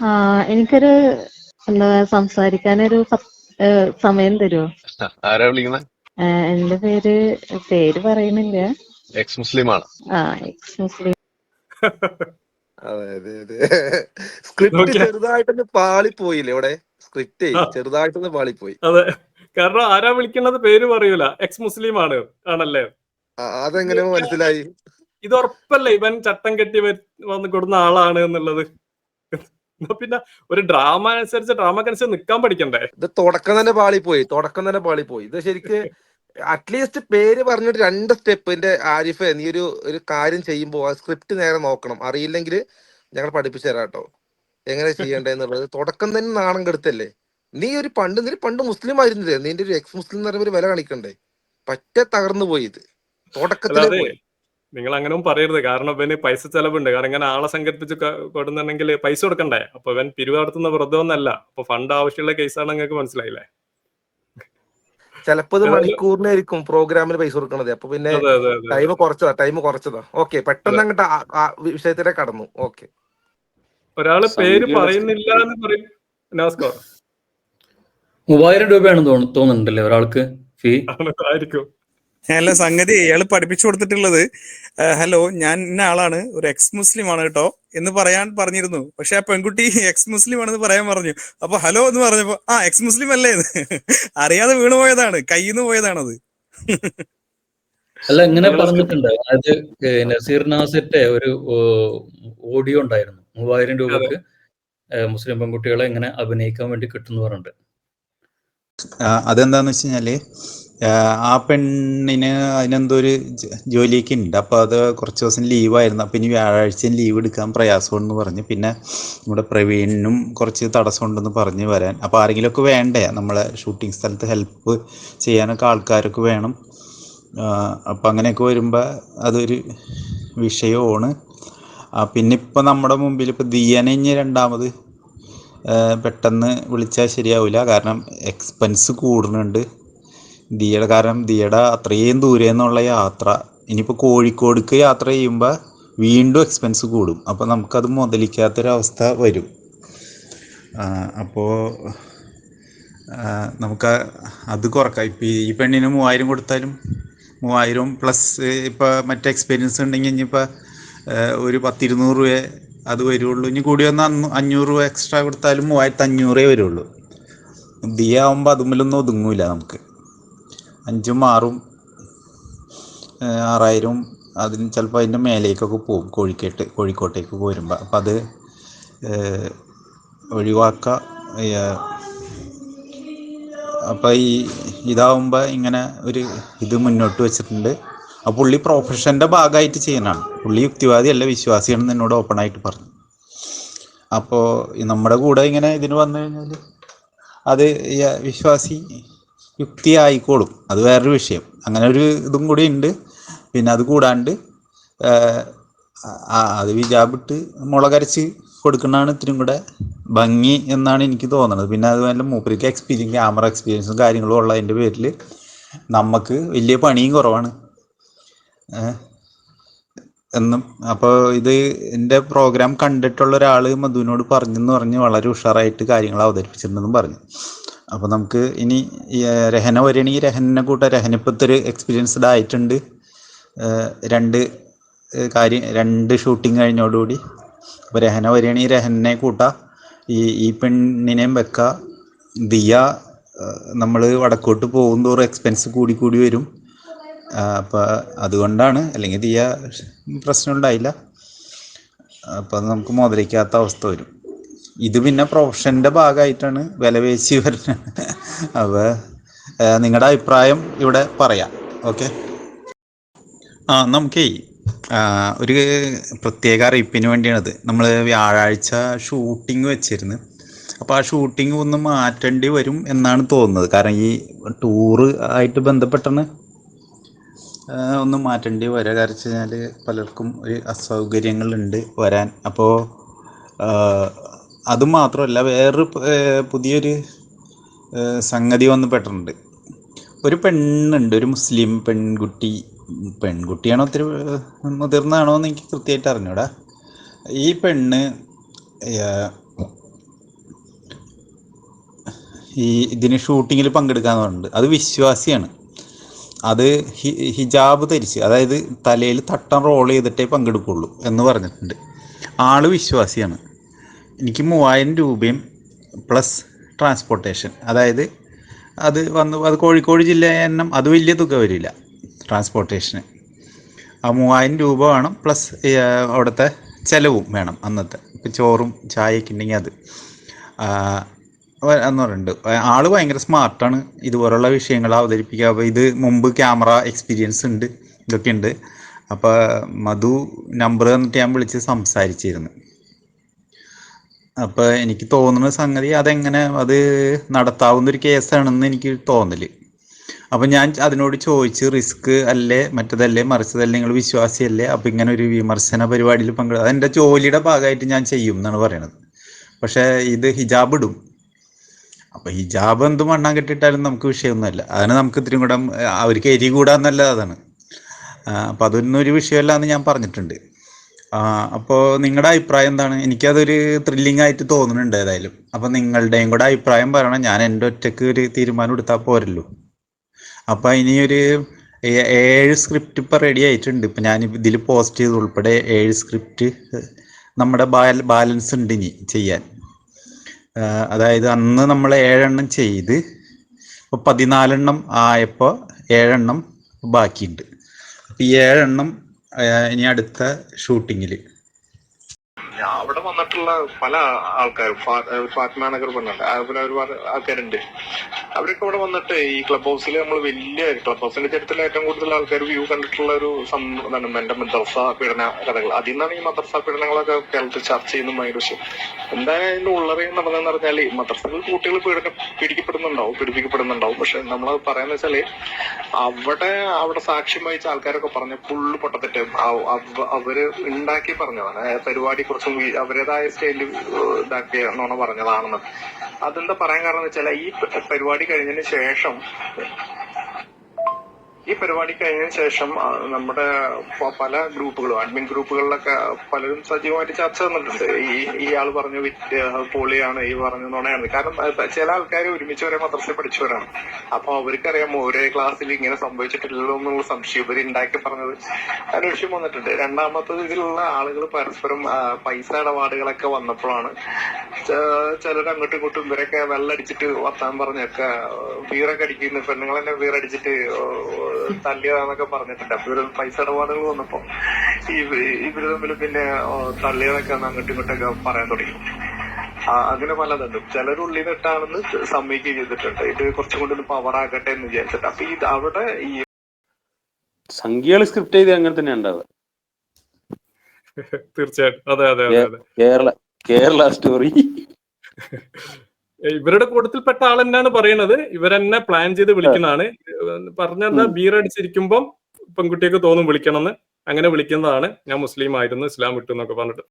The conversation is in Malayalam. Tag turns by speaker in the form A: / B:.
A: ആ എനിക്കൊരു എന്താ സംസാരിക്കാനൊരു സമയം തരുമോ
B: ആരാ വിളിക്കുന്നത്
A: എന്റെ പേര് പേര് പറയുന്നില്ല.
B: എക്സ് മുസ്ലിം ആണ്
A: ആ എക്സ് മുസ്ലിം
C: സ്ക്രിപ്റ്റ്
D: Okay.
C: ചെറുതായിട്ടൊന്ന് പാളിപ്പോയില്ലേ ഇവിടെ? സ്ക്രിപ്റ്റ്
D: ആ.
C: ചെറുതായിട്ടൊന്ന് പാളിപ്പോയി.
D: അതെ. കാരണം ആരാ വിളിക്കുന്നത് പേര് പറയൂല. എക്സ് മുസ്ലിം ആണ് ആണല്ലേ?
C: ആ, അതെങ്ങനെ മനസ്സിലായി?
D: ഇത് ഉറപ്പല്ലേ ഇവൻ ചട്ടം കെട്ടി വന്ന് കൊടുന്ന ആളാണ് എന്നുള്ളത്? എന്നാ പിന്നെ ഒരു ഡ്രാമ അനുസരിച്ച് ഡ്രാമക്കനുസരിച്ച് നിക്കാൻ പഠിക്കണ്ടേ?
C: ഇത് തുടക്കം തന്നെ പാളി പോയി തുടക്കം തന്നെ പാളി പോയി. ഇത് ശരിക്ക് അറ്റ്ലീസ്റ്റ് പേര് പറഞ്ഞിട്ട് രണ്ട് സ്റ്റെപ്പ് സ്റ്റെപ്പിന്റെ ആരിഫ് നീ ഒരു ഒരു കാര്യം ചെയ്യുമ്പോൾ ആ സ്ക്രിപ്റ്റ് നേരെ നോക്കണം. അറിയില്ലെങ്കിൽ ഞങ്ങൾ പഠിപ്പിച്ചു തരാം കേട്ടോ. എങ്ങനെ ചെയ്യണ്ടെന്നുള്ളത് തുടക്കം തന്നെ നാണം കെടുത്തല്ലേ? നീ ഒരു പണ്ട് നീ പണ്ട് മുസ്ലിം ആയിരുന്നില്ലേ? നിന്റെ ഒരു എക്സ് മുസ്ലിം എന്ന് പറയുമ്പോൾ വില കാണിക്കണ്ടേ? പറ്റ തകർന്നു പോയി ഇത്. തുടക്കത്തിലേ പോയി.
D: നിങ്ങൾ അങ്ങനെയും പറയരുത്. കാരണം ഇവന് പൈസ ചെലവുണ്ട്. കാരണം ഇങ്ങനെ ആളെ സംഘടിപ്പിച്ച് കൊടുന്നുണ്ടെങ്കിൽ കൊടുക്കുന്നുണ്ടെങ്കിൽ പൈസ കൊടുക്കണ്ടേ? അപ്പൊ ഇവൻ പിരിവ് നടത്തുന്ന വെറുതെ ഒന്നല്ല. അപ്പൊ ഫണ്ട് ആവശ്യമുള്ള കേസാണ് നിങ്ങൾക്ക് മനസ്സിലായില്ലേ?
C: ചിലപ്പോ ഇത് മണിക്കൂറിനായിരിക്കും പ്രോഗ്രാമിന് പൈസ കൊടുക്കണത്. അപ്പൊ പിന്നെ ടൈം കുറച്ചതാ ടൈം കുറച്ചതാ. ഓക്കെ പെട്ടെന്ന് അങ്ങോട്ട് വിഷയത്തിലേക്ക് കടന്നു. ഓക്കെ.
D: ഒരാൾ പേര് പറയുന്നില്ല എന്ന് പറയും. നമസ്കാരം.
E: മൂവായിരം രൂപയാണ് തോന്നുന്നുണ്ടല്ലേ ഒരാൾക്ക്? ഫീ?
D: ആയിരിക്കും.
F: അല്ല സംഗതി ഇയാൾ പഠിപ്പിച്ചു കൊടുത്തിട്ടുള്ളത് ഹലോ ഞാൻ ഇന്ന ആളാണ് ഒരു എക്സ് മുസ്ലിം ആണ് കേട്ടോ എന്ന് പറയാൻ പറഞ്ഞിരുന്നു. പക്ഷെ ആ പെൺകുട്ടി എക്സ് മുസ്ലിം ആണെന്ന് പറയാൻ പറഞ്ഞു. അപ്പൊ ഹലോ എന്ന് പറഞ്ഞപ്പോ ആ എക്സ് മുസ്ലിം അല്ലേ? എന്ന് അറിയാതെ വീണു പോയതാണ് കയ്യിൽ നിന്ന് പോയതാണത്.
E: അല്ല ഇങ്ങനെ പറഞ്ഞിട്ടുണ്ട്. അതായത് നസീർ നാസിന്റെ ഒരു ഓഡിയോ ഉണ്ടായിരുന്നു. മൂവായിരം രൂപക്ക് മുസ്ലിം പെൺകുട്ടികളെ ഇങ്ങനെ അഭിനയിക്കാൻ വേണ്ടി കിട്ടുന്നു പറഞ്ഞിട്ട്.
G: ആ, അതെന്താന്ന് വെച്ച് കഴിഞ്ഞാൽ ആ, പെണ്ണിന് അതിനെന്തോ ഒരു ജോലിയൊക്കെ ഉണ്ട് അപ്പോൾ അത് കുറച്ച് ദിവസം ലീവായിരുന്നു. അപ്പോൾ ഇനി വ്യാഴാഴ്ചയും ലീവ് എടുക്കാൻ പ്രയാസമുണ്ടെന്ന് പറഞ്ഞ് പിന്നെ നമ്മുടെ പ്രവീണിനും കുറച്ച് തടസ്സമുണ്ടെന്ന് പറഞ്ഞ് വരാൻ. അപ്പോൾ ആരെങ്കിലുമൊക്കെ വേണ്ടേ? നമ്മളെ ഷൂട്ടിംഗ് സ്ഥലത്ത് ഹെൽപ്പ് ചെയ്യാനൊക്കെ ആൾക്കാരൊക്കെ വേണം. അപ്പോൾ അങ്ങനെയൊക്കെ വരുമ്പോൾ അതൊരു വിഷയമാണ്. പിന്നെ ഇപ്പോൾ നമ്മുടെ മുമ്പിൽ ഇപ്പോൾ ദിയനെ ഇനി രണ്ടാമത് പെട്ടെന്ന് വിളിച്ചാൽ ശരിയാവില്ല കാരണം എക്സ്പെൻസ് കൂടുന്നുണ്ട്. ദിയുടെ കാരണം ദിയുടെ അത്രയും ദൂരെ നിന്നുള്ള യാത്ര. ഇനിയിപ്പോൾ കോഴിക്കോടേക്ക് യാത്ര ചെയ്യുമ്പോൾ വീണ്ടും എക്സ്പെൻസ് കൂടും. അപ്പോൾ നമുക്കത് മുതലിക്കാത്തൊരവസ്ഥ വരും. അപ്പോൾ നമുക്ക് അത് കുറക്കാം. ഇപ്പം ഈ പെണ്ണിന് മൂവായിരം കൊടുത്താലും മൂവായിരം പ്ലസ് ഇപ്പോൾ മറ്റേ എക്സ്പീരിയൻസ് ഉണ്ടെങ്കിൽ ഇനിയിപ്പോൾ ഒരു പത്തിരുന്നൂറ് രൂപ അത് വരുള്ളൂ. ഇനി കൂടി വന്നാൽ അഞ്ഞൂറ് രൂപ എക്സ്ട്രാ കൊടുത്താലും മൂവായിരത്തി അഞ്ഞൂറേ വരുള്ളൂ. ദിയ ആകുമ്പോൾ അതുമില്ലൊന്നും ഒതുങ്ങൂല നമുക്ക്. അഞ്ചും ആറും ആറായിരവും ആറായിരം അതിന് ചിലപ്പോൾ അതിന്റെ മേലേക്കൊക്കെ പോകും കോഴിക്കോട്ട് കോഴിക്കോട്ടേക്ക് പോരുമ്പോൾ അപ്പം അത് ഒഴിവാക്ക. അപ്പം ഈ ഇതാവുമ്പോൾ ഇങ്ങനെ ഒരു ഇത് മുന്നോട്ട് വെച്ചിട്ടുണ്ട്. ആ പുള്ളി പ്രൊഫഷന്റെ ഭാഗമായിട്ട് ചെയ്യുന്നതാണ്. പുള്ളി യുക്തിവാദിയല്ല വിശ്വാസിയാണെന്ന് എന്നോട് ഓപ്പണായിട്ട് പറഞ്ഞു. അപ്പോൾ നമ്മുടെ കൂടെ ഇങ്ങനെ ഇതിന് വന്നു കഴിഞ്ഞാൽ അത് വിശ്വാസി യുക്തി ആയിക്കോളും അത് വേറൊരു വിഷയം. അങ്ങനെ ഒരു ഇതും കൂടി ഉണ്ട്. പിന്നെ അത് കൂടാണ്ട് അത് വിജാബിട്ട് മുളകരച്ച് കൊടുക്കുന്നതാണ് ഇത്തിരി കൂടെ ഭംഗി എന്നാണ് എനിക്ക് തോന്നുന്നത്. പിന്നെ അതുപോലെ മൂപ്പരിക്ക് എക്സ്പീരിയൻസ് ക്യാമറ എക്സ്പീരിയൻസും കാര്യങ്ങളും ഉള്ളതിന്റെ പേരിൽ നമുക്ക് വലിയ പണിയും കുറവാണ്. എന്നും അപ്പോൾ ഇത് എന്റെ പ്രോഗ്രാം കണ്ടിട്ടുള്ള ഒരാൾ മധുവിനോട് പറഞ്ഞെന്ന് പറഞ്ഞ് വളരെ ഉഷാറായിട്ട് കാര്യങ്ങൾ അവതരിപ്പിച്ചിട്ടുണ്ടെന്നും പറഞ്ഞു. അപ്പോൾ നമുക്ക് ഇനി രഹന വരികയാണെങ്കിൽ രഹനെ കൂട്ടാം. രഹന ഇപ്പോഴത്തെ ഒരു എക്സ്പീരിയൻസ്ഡ് ആയിട്ടുണ്ട്. രണ്ട് കാര്യം രണ്ട് ഷൂട്ടിങ് കഴിഞ്ഞോടുകൂടി. അപ്പോൾ രഹന വരികയാണെങ്കിൽ രഹനെ കൂട്ടാം. ഈ ഈ പെണ്ണിനെയും വെക്ക. ദിയ നമ്മൾ വടക്കോട്ട് പോകും എക്സ്പെൻസ് കൂടി കൂടി വരും. അപ്പോൾ അതുകൊണ്ടാണ് അല്ലെങ്കിൽ തീയ പ്രശ്നം ഉണ്ടായില്ല അപ്പം നമുക്ക് മുതലിക്കാത്ത അവസ്ഥ വരും. ഇത് പിന്നെ പ്രൊഫഷന്റെ ഭാഗമായിട്ടാണ് വില പേശി വരുന്നത്. അപ്പോൾ നിങ്ങളുടെ അഭിപ്രായം ഇവിടെ പറയാം. ഓക്കെ? ആ നമുക്കേ ഒരു പ്രത്യേക അറിയിപ്പിന് വേണ്ടിയാണത്. നമ്മൾ വ്യാഴാഴ്ച ഷൂട്ടിംഗ് വെച്ചിരുന്നു. അപ്പോൾ ആ ഷൂട്ടിംഗ് ഒന്ന് മാറ്റേണ്ടി വരും എന്നാണ് തോന്നുന്നത്. കാരണം ഈ ടൂറ് ആയിട്ട് ബന്ധപ്പെട്ടാണ് ഒന്ന് മാറ്റേണ്ടി വരിക കാരണം വെച്ച് കഴിഞ്ഞാൽ പലർക്കും ഒരു അസൗകര്യങ്ങളുണ്ട് വരാൻ. അപ്പോൾ അത് മാത്രമല്ല വേറൊരു പുതിയൊരു സംഗതി വന്ന് പെട്ടിട്ടുണ്ട്. ഒരു പെണ്ണുണ്ട് ഒരു മുസ്ലിം പെൺകുട്ടി. പെൺകുട്ടിയാണോ ഒത്തിരി മുതിർന്നാണോ എന്ന് എനിക്ക് കൃത്യമായിട്ട് അറിഞ്ഞൂടാ. ഈ പെണ്ണ് ഈ ഇതിന് ഷൂട്ടിങ്ങിൽ പങ്കെടുക്കാന്ന് പറഞ്ഞിട്ടുണ്ട്. അത് വിശ്വാസിയാണ്. അത് ഹിജാബ് ധരിച്ച് അതായത് തലയിൽ തട്ടം റോൾ ചെയ്തിട്ടേ പങ്കെടുക്കുള്ളൂ എന്ന് പറഞ്ഞിട്ടുണ്ട്. ആൾ വിശ്വാസിയാണ്. എനിക്ക് മൂവായിരം രൂപയും പ്ലസ് ട്രാൻസ്പോർട്ടേഷൻ അതായത് അത് വന്ന് അത് കോഴിക്കോട് ജില്ല എണ്ണം അത് വലിയ തുക വരില്ല ട്രാൻസ്പോർട്ടേഷന് ആ മൂവായിരം രൂപ വേണം പ്ലസ് അവിടുത്തെ ചിലവും വേണം അന്നത്തെ. ഇപ്പം ചോറും ചായയൊക്കെ ഉണ്ടെങ്കിൽ അത്. പറയുന്നുണ്ട് ആൾ ഭയങ്കര സ്മാർട്ടാണ്. ഇതുപോലുള്ള വിഷയങ്ങൾ അവതരിപ്പിക്കുക അപ്പോൾ ഇത് മുമ്പ് ക്യാമറ എക്സ്പീരിയൻസ് ഉണ്ട്. ഇതൊക്കെ ഉണ്ട്. അപ്പോൾ മധു നമ്പർ തന്നിട്ട് ഞാൻ വിളിച്ച് സംസാരിച്ചിരുന്നു. അപ്പോൾ എനിക്ക് തോന്നുന്ന സംഗതി അതെങ്ങനെ? അത് നടത്താവുന്ന ഒരു കേസാണെന്ന് എനിക്ക് തോന്നൽ. അപ്പം ഞാൻ അതിനോട് ചോദിച്ച് റിസ്ക് അല്ലേ? മറ്റതല്ലേ? മറിച്ചതല്ലേ? നിങ്ങൾ വിശ്വാസിയല്ലേ? അപ്പം ഇങ്ങനെ ഒരു വിമർശന പരിപാടിയിൽ പങ്കെടു അതെന്റെ ജോലിയുടെ ഭാഗമായിട്ട് ഞാൻ ചെയ്യും എന്നാണ് പറയണത്. പക്ഷേ ഇത് ഹിജാബ് ഇടും. അപ്പം ജാബ് എന്ത് മണ്ണാൻ കെട്ടിട്ടാലും നമുക്ക് വിഷയമൊന്നുമല്ല. അതിന് നമുക്ക് ഇത്തിരി കൂടെ അവർക്ക് എരി കൂടാന്നല്ല അതാണ്. അപ്പൊ അതൊന്നും ഒരു വിഷയമല്ല എന്ന് ഞാൻ പറഞ്ഞിട്ടുണ്ട്. അപ്പോൾ നിങ്ങളുടെ അഭിപ്രായം എന്താണ്? എനിക്കതൊരു ത്രില്ലിംഗ് ആയിട്ട് തോന്നുന്നുണ്ട് ഏതായാലും. അപ്പം നിങ്ങളുടെയും കൂടെ അഭിപ്രായം പറയണം. ഞാൻ എന്റെ ഒറ്റയ്ക്ക് ഒരു തീരുമാനം എടുത്താൽ പോരല്ലോ. അപ്പം ഇനിയൊരു ഏഴ് സ്ക്രിപ്റ്റ് ഇപ്പം റെഡി ആയിട്ടുണ്ട്. ഇപ്പം ഞാൻ ഇതിൽ പോസ്റ്റ് ചെയ്ത് ഉൾപ്പെടെ ഏഴ് സ്ക്രിപ്റ്റ് നമ്മുടെ ബാല ബാലൻസ് ഉണ്ട് ഇനി ചെയ്യാൻ. അതായത് അന്ന് നമ്മൾ ഏഴെണ്ണം ചെയ്ത് ഇപ്പോൾ പതിനാലെണ്ണം ആയപ്പോൾ ഏഴെണ്ണം ബാക്കിയുണ്ട്. അപ്പൊ ഈ ഏഴെണ്ണം ഇനി അടുത്ത ഷൂട്ടിങ്ങിൽ
H: അവിടെ വന്നിട്ടുള്ള പല ആൾക്കാരും ഫാത്മ നഗർ പറഞ്ഞിട്ടുണ്ട്. അതുപോലെ ഒരുപാട് ആൾക്കാരുണ്ട്. അവരൊക്കെ ഇവിടെ വന്നിട്ട് ഈ ക്ലബ് ഹൗസിൽ നമ്മൾ വലിയ ക്ലബ് ഹൗസിന്റെ ചരിത്രത്തിൽ ഏറ്റവും കൂടുതൽ ആൾക്കാർ വ്യൂ കണ്ടിട്ടുള്ള ഒരു എന്താണ് എന്റെ മദ്രസ പീഡന കഥകൾ. അതിൽ നിന്നാണ് ഈ മദ്രസ പീഡനങ്ങളൊക്കെ കേരളത്തിൽ ചർച്ച ചെയ്യുന്ന ഭയങ്കര വിഷയം. എന്തായാലും അതിന്റെ ഉള്ളറിയും നടന്നതെന്ന് പറഞ്ഞാൽ മദ്രസകൾ കുട്ടികൾ പീഡന പീഡിക്കപ്പെടുന്നുണ്ടാവും പീഡിപ്പിക്കപ്പെടുന്നുണ്ടാവും. പക്ഷെ നമ്മൾ പറയാന്ന് വെച്ചാൽ അവിടെ അവിടെ സാക്ഷ്യം വഹിച്ച ആൾക്കാരൊക്കെ പറഞ്ഞ ഫുള്ള് പൊട്ടത്തിട്ട് അവ- അവ- അവർ ഉണ്ടാക്കി പറഞ്ഞതാണ്. പരിപാടി കുറച്ചും വി- അവരുടേതായ സ്റ്റൈലിൽ ഇതാക്കിയ നോണ പറഞ്ഞതാണെന്ന്. അതെന്താ പറയാൻ കാരണം വെച്ചാൽ ഈ പരിപാടി കഴിഞ്ഞതിന് ശേഷം ഈ പരിപാടി കഴിഞ്ഞതിന് ശേഷം നമ്മുടെ പല ഗ്രൂപ്പുകളും അഡ്മിൻ ഗ്രൂപ്പുകളിലൊക്കെ പലരും സജീവമായിട്ട് ചർച്ച വന്നിട്ടുണ്ട്. ഈ ഇയാൾ പറഞ്ഞു പോളിയാണ് ഈ പറഞ്ഞു നുണയാണ്. കാരണം ചില ആൾക്കാർ ഒരുമിച്ച് വരെ മദ്രസയിൽ പഠിച്ചവരാണ്. അപ്പൊ അവർക്കറിയാം ഒരേ ക്ലാസ്സിൽ ഇങ്ങനെ സംഭവിച്ചിട്ടില്ലല്ലോ എന്നുള്ള സംശയം ഇവർ ഉണ്ടാക്കി പറഞ്ഞത്. അതിന് വിഷയം വന്നിട്ടുണ്ട്. രണ്ടാമത്തത് ഇതിലുള്ള ആളുകൾ പരസ്പരം പൈസ ഇടപാടുകളൊക്കെ വന്നപ്പോഴാണ് ചിലർ അങ്ങോട്ടും ഇങ്ങോട്ടും ഇവരൊക്കെ വെള്ളടിച്ചിട്ട് വർത്താൻ പറഞ്ഞൊക്കെ വീറൊക്കെ അടിക്കുന്ന പെണ്ണുങ്ങൾ തന്നെ ബീറടിച്ചിട്ട് തള്ളിയതാന്നൊക്കെ പറഞ്ഞിട്ടുണ്ട്. അപ്പൊ ഇവർ പൈസ ഇടപാടുകൾ വന്നപ്പോ ഈ ഇവർ തമ്മിൽ പിന്നെ തള്ളിയതൊക്കെ അങ്ങോട്ടും ഇങ്ങോട്ടൊക്കെ പറയാൻ തുടങ്ങി. അങ്ങനെ പലതുണ്ട്. ചിലർ ഉള്ളിൽ നിന്നിട്ടാണെന്ന് സമ്മതിക്കുകയും ചെയ്തിട്ടുണ്ട്. ഇത് കുറച്ചും കൂടി ഒന്ന് പവർ ആകട്ടെ എന്ന് വിചാരിച്ചിട്ട്. അപ്പൊ ഇത് അവിടെ ഈ
I: സംഖ്യകൾ സ്ക്രിപ്റ്റ് ചെയ്ത് അങ്ങനെ തന്നെ ഉണ്ടാവുക.
D: തീർച്ചയായിട്ടും. അതെ അതെ
I: കേരള കേരള സ്റ്റോറി
D: ഇവരുടെ കൂട്ടത്തിൽപ്പെട്ട ആൾ തന്നെയാണ് പറയുന്നത്. ഇവരെന്നെ പ്ലാൻ ചെയ്ത് വിളിക്കുന്നതാണ്. പറഞ്ഞെന്താ അടിച്ചിരിക്കുമ്പം പെൺകുട്ടിയൊക്കെ തോന്നും വിളിക്കണമെന്ന്. അങ്ങനെ വിളിക്കുന്നതാണ്. ഞാൻ മുസ്ലിം ആയിരുന്നു ഇസ്ലാം വിട്ടു എന്നൊക്കെ പറഞ്ഞിട്ട്.